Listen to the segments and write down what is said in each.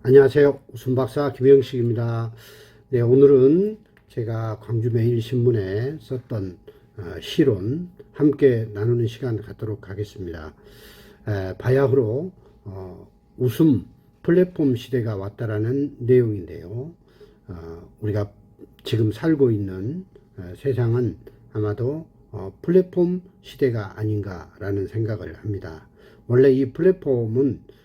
안녕하세요. 웃음박사 김영식입니다. 네, 오늘은 제가 광주매일신문에 썼던 어, 시론 함께 나누는 시간 갖도록 하겠습니다. 에, 바야흐로 어, 웃음 플랫폼 시대가 왔다라는 내용인데요. 어, 우리가 지금 살고 있는 어, 세상은 아마도 어, 플랫폼 시대가 아닌가라는 생각을 합니다. 원래 이 플랫폼은 어,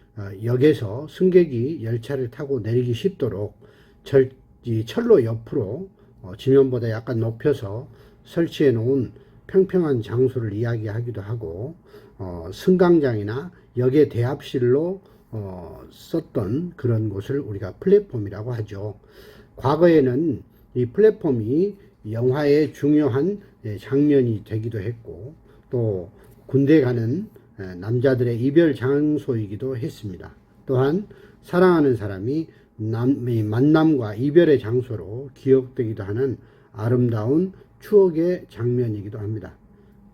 역에서 승객이 열차를 타고 내리기 쉽도록 절, 이 철로 옆으로 어, 지면보다 약간 높여서 설치해 놓은 평평한 장소를 이야기하기도 하고 어, 승강장이나 역의 대합실로 어, 썼던 그런 곳을 우리가 플랫폼이라고 하죠. 과거에는 이 플랫폼이 영화의 중요한 예, 장면이 되기도 했고 또 군대 가는 에, 남자들의 이별 장소이기도 했습니다. 또한 사랑하는 사람이 남, 이 만남과 이별의 장소로 기억되기도 하는 아름다운 추억의 장면이기도 합니다.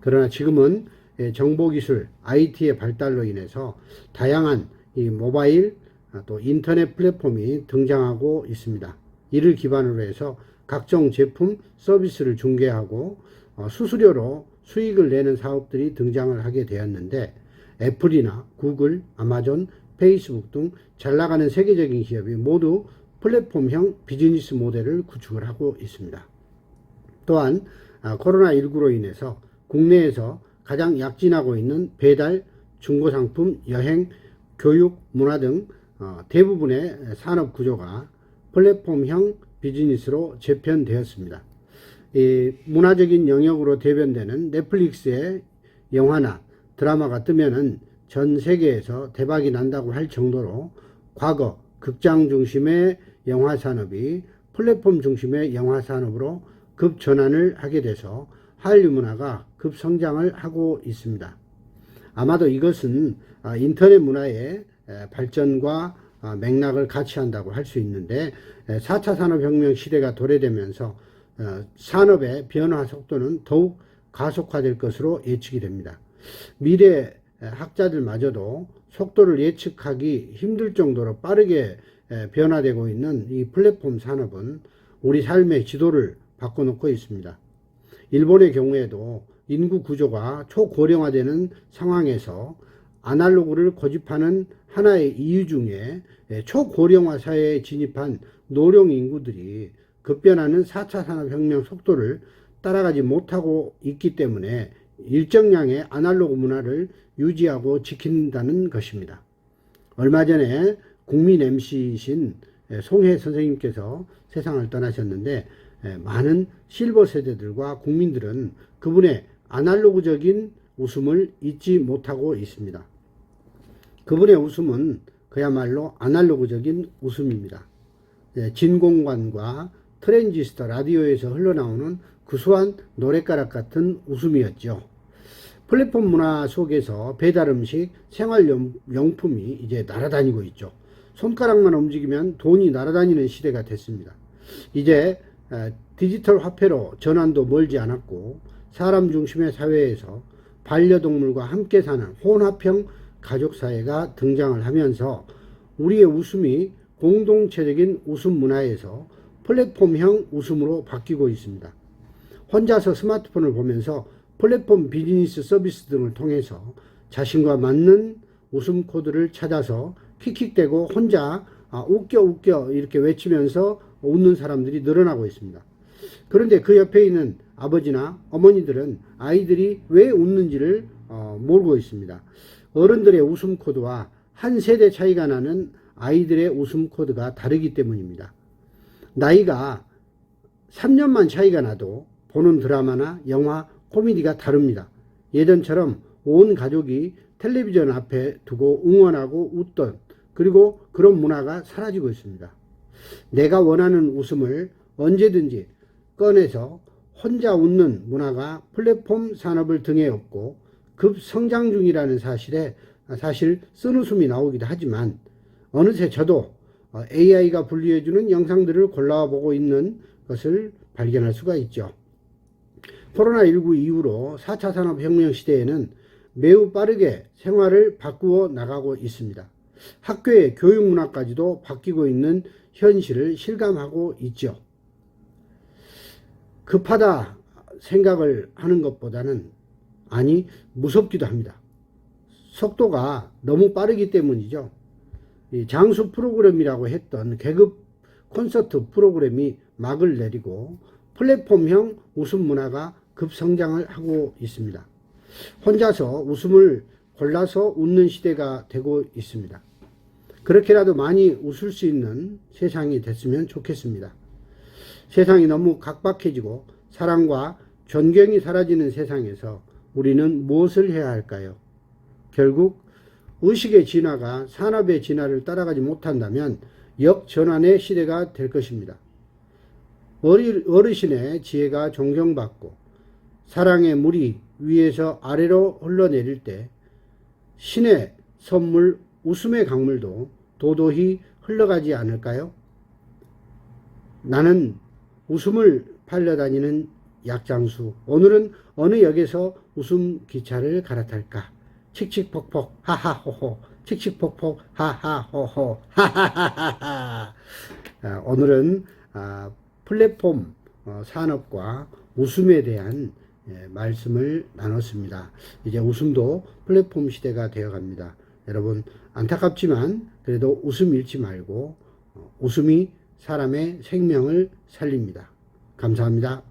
그러나 지금은 예, 정보기술, IT의 발달로 인해서 다양한 이 모바일 아, 또 인터넷 플랫폼이 등장하고 있습니다. 이를 기반으로 해서 각종 제품, 서비스를 중개하고 어, 수수료로 수익을 내는 사업들이 등장을 하게 되었는데 애플이나 구글, 아마존, 페이스북 등 잘 나가는 세계적인 기업이 모두 플랫폼형 비즈니스 모델을 구축을 하고 있습니다. 또한 아, 코로나19로 인해서 국내에서 가장 약진하고 있는 배달, 중고상품, 여행, 교육, 문화 등 어, 대부분의 산업 구조가 플랫폼형 비즈니스로 재편되었습니다. 이 문화적인 영역으로 대변되는 넷플릭스의 영화나 드라마가 뜨면은 전 세계에서 대박이 난다고 할 정도로 과거 극장 중심의 영화 산업이 플랫폼 중심의 영화 산업으로 급 전환을 하게 돼서 한류 문화가 급 성장을 하고 있습니다. 아마도 이것은 아, 인터넷 문화의 에, 발전과 아, 맥락을 같이 한다고 할 수 있는데 에, 4차 산업혁명 시대가 도래되면서 어, 산업의 변화 속도는 더욱 가속화될 것으로 예측이 됩니다. 미래 학자들마저도 속도를 예측하기 힘들 정도로 빠르게 에, 변화되고 있는 이 플랫폼 산업은 우리 삶의 지도를 바꿔놓고 있습니다. 일본의 경우에도 인구 구조가 초고령화되는 상황에서 아날로그를 고집하는 하나의 이유 중에 예, 초고령화 사회에 진입한 노령 인구들이 급변하는 4차 산업혁명 속도를 따라가지 못하고 있기 때문에 일정량의 아날로그 문화를 유지하고 지킨다는 것입니다. 얼마 전에 국민 MC이신 송혜 선생님께서 세상을 떠나셨는데 예, 많은 실버 세대들과 국민들은 그분의 아날로그적인 웃음을 잊지 못하고 있습니다. 그분의 웃음은 그야말로 아날로그적인 웃음입니다. 예, 진공관과 트랜지스터 라디오에서 흘러나오는 구수한 노랫가락 같은 웃음이었죠. 플랫폼 문화 속에서 배달 음식, 생활용품이 이제 날아다니고 있죠. 손가락만 움직이면 돈이 날아다니는 시대가 됐습니다. 이제 디지털 화폐로 전환도 멀지 않았고 사람 중심의 사회에서 반려동물과 함께 사는 혼합형 가족 사회가 등장을 하면서 우리의 웃음이 공동체적인 웃음 문화에서 플랫폼형 웃음으로 바뀌고 있습니다. 혼자서 스마트폰을 보면서 플랫폼 비즈니스 서비스 등을 통해서 자신과 맞는 웃음 코드를 찾아서 킥킥대고 혼자 아, 웃겨 웃겨 이렇게 외치면서 웃는 사람들이 늘어나고 있습니다. 그런데 그 옆에 있는 아버지나 어머니들은 아이들이 왜 웃는지를 어, 모르고 있습니다. 어른들의 웃음 코드와 한 세대 차이가 나는 아이들의 웃음 코드가 다르기 때문입니다. 나이가 3년만 차이가 나도 보는 드라마나 영화, 코미디가 다릅니다. 예전처럼 온 가족이 텔레비전 앞에 두고 응원하고 웃던 그리고 그런 문화가 사라지고 있습니다. 내가 원하는 웃음을 언제든지 꺼내서 혼자 웃는 문화가 플랫폼 산업을 등에 업고 급성장 중이라는 사실에 사실 쓴 웃음이 나오기도 하지만 어느새 저도 AI가 분류해주는 영상들을 골라와 보고 있는 것을 발견할 수가 있죠. 코로나19 이후로 4차 산업혁명 시대에는 매우 빠르게 생활을 바꾸어 나가고 있습니다. 학교의 교육 문화까지도 바뀌고 있는 현실을 실감하고 있죠. 급하다 생각을 하는 것보다는 아니 무섭기도 합니다. 속도가 너무 빠르기 때문이죠. 이 장수 프로그램이라고 했던 계급 콘서트 프로그램이 막을 내리고 플랫폼형 웃음 문화가 급성장을 하고 있습니다. 혼자서 웃음을 골라서 웃는 시대가 되고 있습니다. 그렇게라도 많이 웃을 수 있는 세상이 됐으면 좋겠습니다. 세상이 너무 각박해지고 사랑과 존경이 사라지는 세상에서 우리는 무엇을 해야 할까요? 결국 의식의 진화가 산업의 진화를 따라가지 못한다면 역전환의 시대가 될 것입니다. 어르신의 지혜가 존경받고 사랑의 물이 위에서 아래로 흘러내릴 때 신의 선물 웃음의 강물도 도도히 흘러가지 않을까요? 나는 웃음을 팔려다니는 약장수. 오늘은 어느 역에서 웃음 기차를 갈아탈까? 칙칙폭폭 하하호호 칙칙폭폭 하하호호 하하하하 아, 오늘은 아, 플랫폼 어, 산업과 웃음에 대한 예, 말씀을 나눴습니다. 이제 웃음도 플랫폼 시대가 되어 갑니다. 여러분 안타깝지만 그래도 웃음 잃지 말고 어, 웃음이 사람의 생명을 살립니다. 감사합니다.